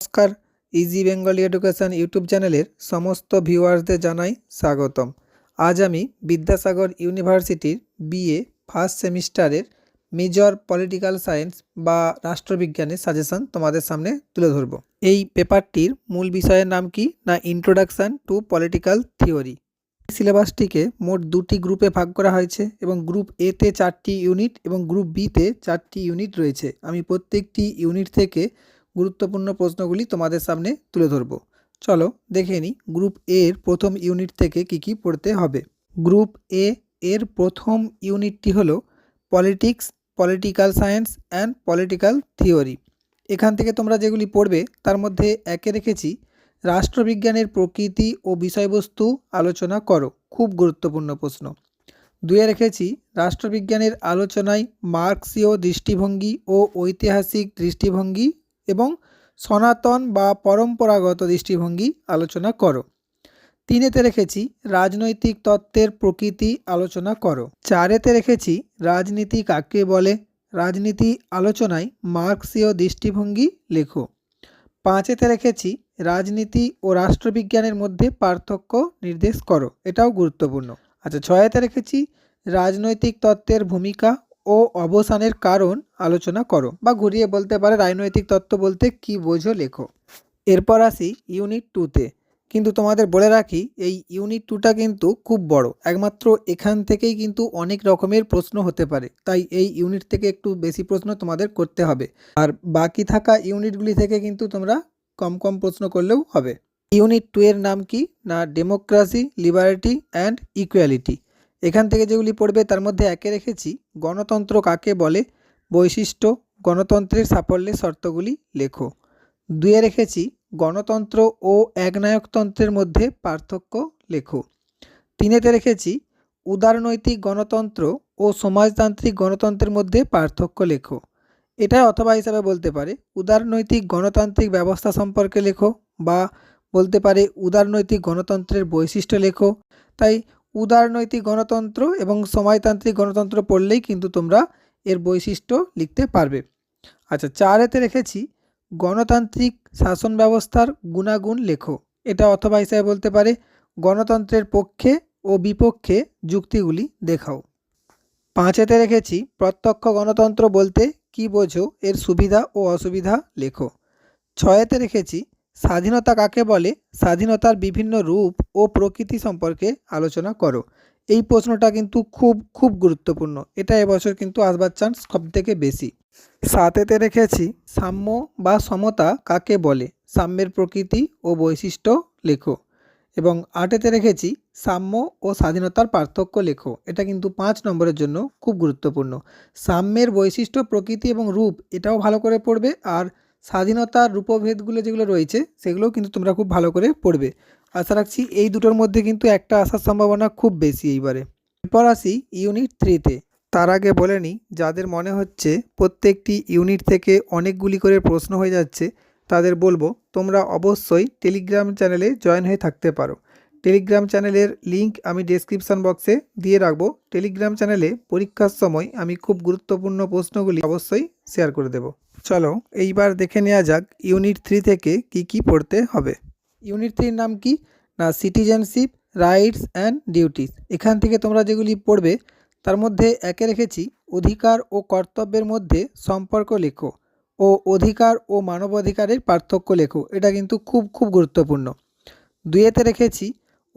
নমস্কার easy Bengali education YouTube চ্যানেলের সমস্ত ভিউয়ার্সদের জানাই স্বাগতম। আজ আমি বিদ্যাসাগর ইউনিভার্সিটির বিএ ফার্স্ট সেমিস্টারের মেজর পলিটিক্যাল সায়েন্স বা রাষ্ট্রবিজ্ঞানের সাজেশন তোমাদের সামনে তুলে ধরব। এই পেপারটির মূল বিষয়ের নাম কি না ইন্ট্রোডাকশান টু পলিটিক্যাল থিওরি সিলেবাসটিকে মোট দুটি গ্রুপে ভাগ করা হয়েছে এবং গ্রুপ এতে চারটি ইউনিট এবং গ্রুপ বিতে চারটি ইউনিট রয়েছে। আমি প্রত্যেকটি ইউনিট থেকে গুরুত্বপূর্ণ প্রশ্নগুলি তোমাদের সামনে তুলে ধরব। চলো দেখে নিই গ্রুপ এ এর প্রথম ইউনিট থেকে কি কি পড়তে হবে। গ্রুপ এ এর প্রথম ইউনিটটি হলো politics, political science and political theory. এখান থেকে তোমরা যেগুলি পড়বে, তার মধ্যে একে রেখেছি, রাষ্ট্রবিজ্ঞানের প্রকৃতি ও বিষয়বস্তু আলোচনা করো, খুব গুরুত্বপূর্ণ প্রশ্ন। দুয়ে রেখেছি, রাষ্ট্রবিজ্ঞানের আলোচনায় মার্ক্সীয় দৃষ্টিভঙ্গি ও ঐতিহাসিক দৃষ্টিভঙ্গি এবং সনাতন বা পরম্পরাগত দৃষ্টিভঙ্গি আলোচনা করো। তিনেতে রেখেছি, রাজনৈতিক তত্ত্বের প্রকৃতি আলোচনা করো। চারেতে রেখেছি, রাজনীতি কাকে বলে? রাজনীতি আলোচনায় মার্ক্সীয় দৃষ্টিভঙ্গি লেখো। পাঁচেতে রেখেছি, রাজনীতি ও রাষ্ট্রবিজ্ঞানের মধ্যে পার্থক্য নির্দেশ করো। এটাও গুরুত্বপূর্ণ। আচ্ছা ছয়েতে রেখেছি, রাজনৈতিক তত্ত্বের ভূমিকা ও অবসানের কারণ আলোচনা করো বা ঘুরিয়ে বলতে পারে রাজনৈতিক তত্ত্ব বলতে কি বোঝো লেখো। এরপর আসি ইউনিট টুতে। কিন্তু তোমাদের বলে রাখি, এই ইউনিট টুটা কিন্তু খুব বড়। একমাত্র এখান থেকেই কিন্তু অনেক রকমের প্রশ্ন হতে পারে। তাই এই ইউনিট থেকে একটু বেশি প্রশ্ন তোমাদের করতে হবে। আর বাকি থাকা ইউনিটগুলি থেকে কিন্তু তোমরা কম কম প্রশ্ন করলেও হবে। ইউনিট টু এর নাম কি? না, ডেমোক্রাসি, লিবারিটি অ্যান্ড ইকুয়ালিটি। এখান থেকে যেগুলি পড়বে তার মধ্যে একে রেখেছি। গণতন্ত্র কাকে বলে? বৈশিষ্ট্য, গণতন্ত্রের সাফল্যের শর্তগুলি লেখো। দুয়ে রেখেছি, গণতন্ত্র ও একনায়কতন্ত্রের মধ্যে পার্থক্য লেখো। তিনেতে রেখেছি, উদারনৈতিক গণতন্ত্র ও সমাজতান্ত্রিক গণতন্ত্রের মধ্যে পার্থক্য লেখো। এটা অথবা হিসাবে বলতে পারে, উদারনৈতিক গণতান্ত্রিক ব্যবস্থা সম্পর্কে লেখো বা বলতে পারে, উদারনৈতিক গণতন্ত্রের বৈশিষ্ট্য লেখো। তাই উদারনৈতিক গণতন্ত্র এবং সমাজতান্ত্রিক গণতন্ত্র পড়লেই কিন্তু তোমরা এর বৈশিষ্ট্য লিখতে পারবে। আচ্ছা চারেতে রেখেছি, গণতান্ত্রিক শাসন ব্যবস্থার গুণাগুণ লেখো। এটা অথবা হিসাবে বলতে পারে, গণতন্ত্রের পক্ষে ও বিপক্ষে যুক্তিগুলি দেখাও। পাঁচেতে রেখেছি, প্রত্যক্ষ গণতন্ত্র বলতে কি বোঝো, এর সুবিধা ও অসুবিধা লেখো। ছয়েতে রেখেছি স্বাধীনতা কাকে বলে? স্বাধীনতার বিভিন্ন রূপ ও প্রকৃতি সম্পর্কে আলোচনা করো। এই প্রশ্নটা কিন্তু খুব খুব গুরুত্বপূর্ণ। এটা এবছর কিন্তু আসবার চান্স সব থেকে বেশি। সাতেতে রেখেছি, সাম্য বা সমতা কাকে বলে? সাম্যের প্রকৃতি ও বৈশিষ্ট্য লেখো। এবং আটেতে রেখেছি, সাম্য ও স্বাধীনতার পার্থক্য লেখো। এটা কিন্তু পাঁচ নম্বরের জন্য খুব গুরুত্বপূর্ণ। সাম্যের বৈশিষ্ট্য, প্রকৃতি এবং রূপ, এটাও ভালো করে পড়বে। আর স্বাধীনতার রূপভেদগুলো যেগুলো রয়েছে, সেগুলোও কিন্তু তোমরা খুব ভালো করে পড়বে। আশা রাখছি এই দুটোর মধ্যে কিন্তু একটা আসার সম্ভাবনা খুব বেশি এইবারে। এরপর আসি ইউনিট থ্রিতে। তার আগে বলে নিই, যাদের মনে হচ্ছে প্রত্যেকটি ইউনিট থেকে অনেকগুলি করে প্রশ্ন হয়ে যাচ্ছে, তাদের বলব তোমরা অবশ্যই টেলিগ্রাম চ্যানেলে জয়েন হয়ে থাকতে পারো। টেলিগ্রাম চ্যানেলের লিংক আমি ডেসক্রিপশন বক্সে দিয়ে রাখব। টেলিগ্রাম চ্যানেলে পরীক্ষার সময় আমি খুব গুরুত্বপূর্ণ প্রশ্নগুলি অবশ্যই শেয়ার করে দেবো। চলো, এইবার দেখে নেওয়া যাক ইউনিট থ্রি থেকে কি কি পড়তে হবে। ইউনিট থ্রির নাম কি? না, সিটিজেনশিপ, রাইটস অ্যান্ড ডিউটিস। এখান থেকে তোমরা যেগুলি পড়বে, তার মধ্যে একে রেখেছি, অধিকার ও কর্তব্যের মধ্যে সম্পর্ক লেখো ও অধিকার ও মানবাধিকারের পার্থক্য লেখো। এটা কিন্তু খুব খুব গুরুত্বপূর্ণ। দুয়েতে রেখেছি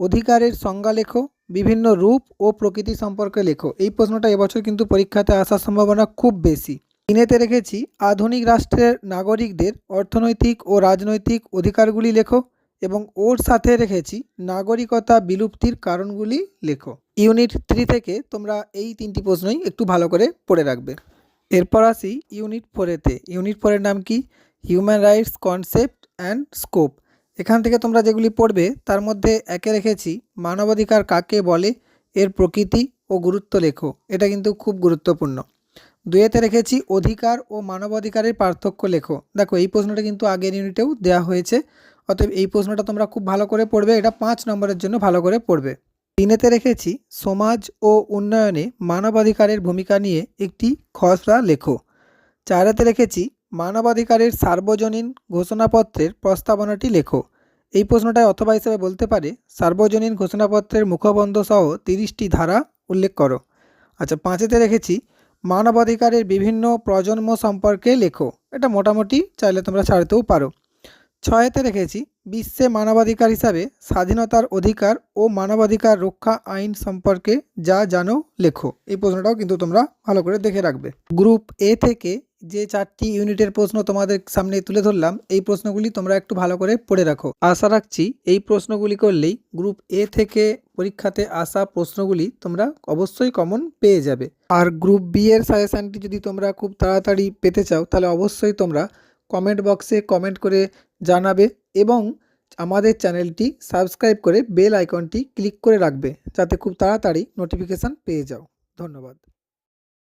অধিকারের সংজ্ঞা লেখো, বিভিন্ন রূপ ও প্রকৃতি সম্পর্কে লেখো। এই প্রশ্নটা এবছর কিন্তু পরীক্ষাতে আসার সম্ভাবনা খুব বেশি। তিনেতে রেখেছি, আধুনিক রাষ্ট্রের নাগরিকদের অর্থনৈতিক ও রাজনৈতিক অধিকারগুলি লেখো এবং ওর সাথে রেখেছি নাগরিকতা বিলুপ্তির কারণগুলি লেখো। ইউনিট থ্রি থেকে তোমরা এই তিনটি প্রশ্নই একটু ভালো করে পড়ে রাখবে। এরপর আসি ইউনিট ফোরেতে। ইউনিট ফোরের নাম কি? Human rights, concept and scope. এখান থেকে তোমরা যেগুলি পড়বে, তার মধ্যে একে রেখেছি, মানবাধিকার কাকে বলে, এর প্রকৃতি ও গুরুত্ব লেখো। এটা কিন্তু খুব গুরুত্বপূর্ণ। দুয়েতে রেখেছি, অধিকার ও মানবাধিকারের পার্থক্য লেখো। দেখো, এই প্রশ্নটা কিন্তু আগের ইউনিটেও দেওয়া হয়েছে, অতএব এই প্রশ্নটা তোমরা খুব ভালো করে পড়বে, এটা পাঁচ নম্বরের জন্য ভালো করে পড়বে। তিনেতে রেখেছি, সমাজ ও উন্নয়নে মানবাধিকারের ভূমিকা নিয়ে একটি খসড়া লেখো। চারেতে রেখেছি, মানবাধিকারের সার্বজনীন ঘোষণাপত্রের প্রস্তাবনাটি লেখো। এই প্রশ্নটায় অথবা হিসেবে বলতে পারে, সার্বজনীন ঘোষণাপত্রের মুখবন্ধ সহ তিরিশটি ধারা উল্লেখ করো। আচ্ছা পাঁচেতে রেখেছি, মানবাধিকারের বিভিন্ন প্রজন্ম সম্পর্কে লেখো। এটা মোটামুটি চাইলে তোমরা ছাড়তেও পারো। ছয়েতে রেখেছি, বিশ্বে মানবাধিকার হিসাবে স্বাধীনতার অধিকার ও মানবাধিকার রক্ষা আইন সম্পর্কে যা জানো লেখো। এই প্রশ্নটাও কিন্তু তোমরা ভালো করে দেখে রাখবে। গ্রুপ এ থেকে যে চারটি ইউনিটের প্রশ্ন তোমাদের সামনে তুলে ধরলাম, এই প্রশ্নগুলি তোমরা একটু ভালো করে পড়ে রাখো। আশা রাখছি এই প্রশ্নগুলি করলেই গ্রুপ এ থেকে পরীক্ষাতে আসা প্রশ্নগুলি তোমরা অবশ্যই কমন পেয়ে যাবে। আর গ্রুপ বি এর সাজেশানটি যদি তোমরা খুব তাড়াতাড়ি পেতে চাও, তাহলে অবশ্যই তোমরা কমেন্ট বক্সে কমেন্ট করে জানাবে এবং আমাদের চ্যানেলটি সাবস্ক্রাইব করে বেল আইকনটি ক্লিক করে রাখবে, যাতে খুব তাড়াতাড়ি নোটিফিকেশান পেয়ে যাও। ধন্যবাদ।